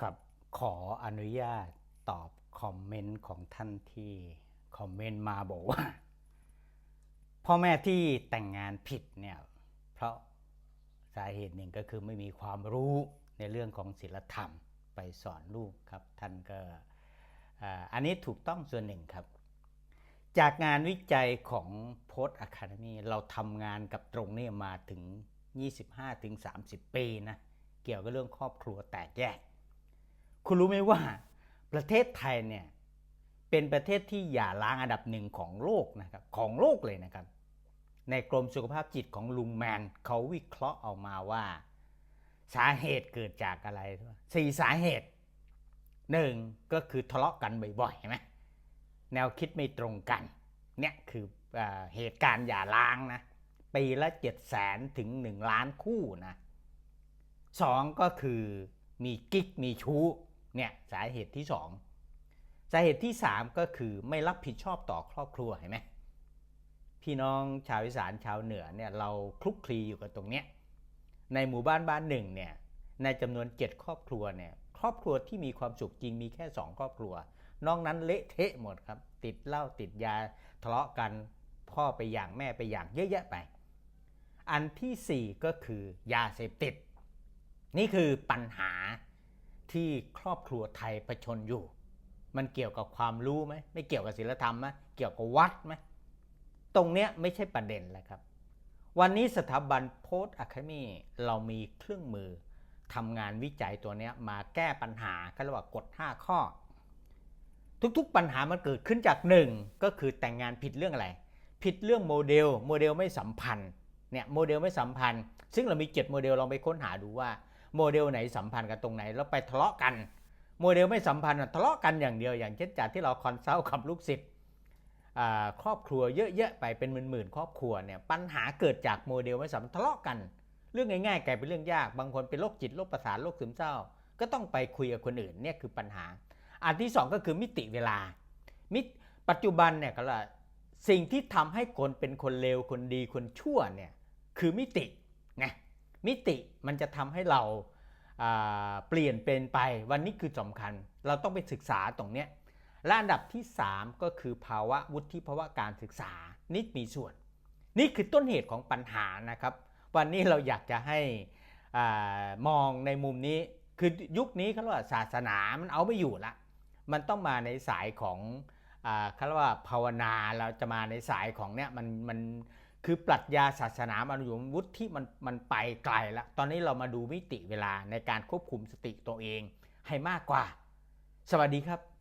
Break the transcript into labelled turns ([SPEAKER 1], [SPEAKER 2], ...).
[SPEAKER 1] ครับขออนุญาตตอบคอมเมนต์ของท่านที่คอมเมนต์มาบอกว่า พ่อแม่ที่แต่งงานผิดเนี่ยเพราะสาเหตุหนึ่งก็คือไม่มีความรู้ในเรื่องของศีลธรรมไปสอนลูกครับ ท่านก็อันนี้ถูกต้องส่วนหนึ่งครับ จากงานวิจัยของ Post Academy เราทำงานกับตรงนี้มาถึง 25-30 ปีนะ เกี่ยวกับเรื่องครอบครัวแตกแยก คุณรู้ไหมว่าประเทศไทยเนี่ยเป็นประเทศที่หย่าร้างอันดับหนึ่งของโลกนะครับของโลกเลยนะครับ ในกรมสุขภาพจิตของลุงแมนเขาวิเคราะห์ออกมาว่า สาเหตุเกิดจากอะไรสี่สาเหตุหนึ่งก็คือทะเลาะกันบ่อยๆเห็นไหมแนวคิดไม่ตรงกันเนี่ยคืออเหตุการณ์หย่าร้างนะปีละ7 0 0แสนถึง1ล้านคู่นะสองก็คือมีกิ๊กมีชู้ เนี่ยสาเหตุที่สองสาเหตุที่สามก็คือไม่รับผิดชอบต่อครอบครัวเห็นไหมพี่น้องชาวอีสานชาวเหนือเนี่ยเราคลุกคลีอยู่กับตรงเนี้ยในหมู่บ้านบ้านหนึ่งเนี่ยในจำนวนเจ็ดครอบครัวเนี่ยครอบครัวที่มีความสุขจริงมีแค่สองครอบครัว นอกนั้นเละเทะหมดครับ ติดเหล้าติดยาทะเลาะกันพ่อไปอย่างแม่ไปอย่างเยอะแยะไป อันที่ 4 ก็คือยาเสพติด นี่คือปัญหา ที่ครอบครัวไทยประชนอยู่ มันเกี่ยวกับความรู้ไหมไม่เกี่ยวกับศีลธรรมไหมเกี่ยวกับวัดไหมตรงเนี้ยไม่ใช่ประเด็นแหละครับ วันนี้สถาบันโพสต์อะคาเมีเรามีเครื่องมือทำงานวิจัยตัวเนี้ยมาแก้ปัญหาก็เรียกว่ากฎ 5 ข้อ ทุกๆปัญหามันเกิดขึ้นจากหนึ่งก็คือแต่งงานผิดเรื่องอะไร ผิดเรื่องโมเดล โมเดลไม่สัมพันธ์เนี่ยโมเดลไม่สัมพันธ์ ซึ่งเรามี 7 โมเดลลองไปค้นหาดูว่า โมเดลไหนสัมพันธ์กันตรงไหนแล้วไปทะเลาะกัน โมเดลไม่สัมพันธ์ทะเลาะกันอย่างเดียวอย่างเช่นจากที่เราคอนซัลท์กับลูกศิษย์ครอบครัวเยอะๆไปเป็นหมื่นๆครอบครัวเนี่ยปัญหาเกิดจากโมเดลไม่สัมพันธ์ทะเลาะกัน เรื่องง่ายๆกลายเป็นเรื่องยาก บางคนเป็นโรคจิตโรคประสาทโรคซึมเศร้า ก็ต้องไปคุยกับคนอื่นเนี่ยคือปัญหา อันที่สองก็คือมิติเวลามิตปัจจุบันเนี่ยก็ละสิ่งที่ทำให้คนเป็นคนเลวคนดีคนชั่วเนี่ยคือมิติไง มิติมันจะทำให้เราาเปลี่ยนเป็นไปวันนี้คือสำคัญ เราต้องไปศึกษาตรงเนี้ยและอันดับที่ 3 ก็คือภาวะวุฒิภาวะการศึกษานี่มีส่วน นี่คือต้นเหตุของปัญหานะครับ วันนี้เราอยากจะให้อมองในมุมนี้คือยุคนี้เขาเรียกว่าศาสนามันเอาไม่อยู่ละมันต้องมาในสายของอเขาเรียกว่าภาวนาเราจะมาในสายของเนี้ยมันมัน คือปรัชญาศาสนามันอยู่วุฒิที่มันมันไปไกลแล้วตอนนี้เรามาดูมิติเวลาในการควบคุมสติตัวเองให้มากกว่า สวัสดีครับ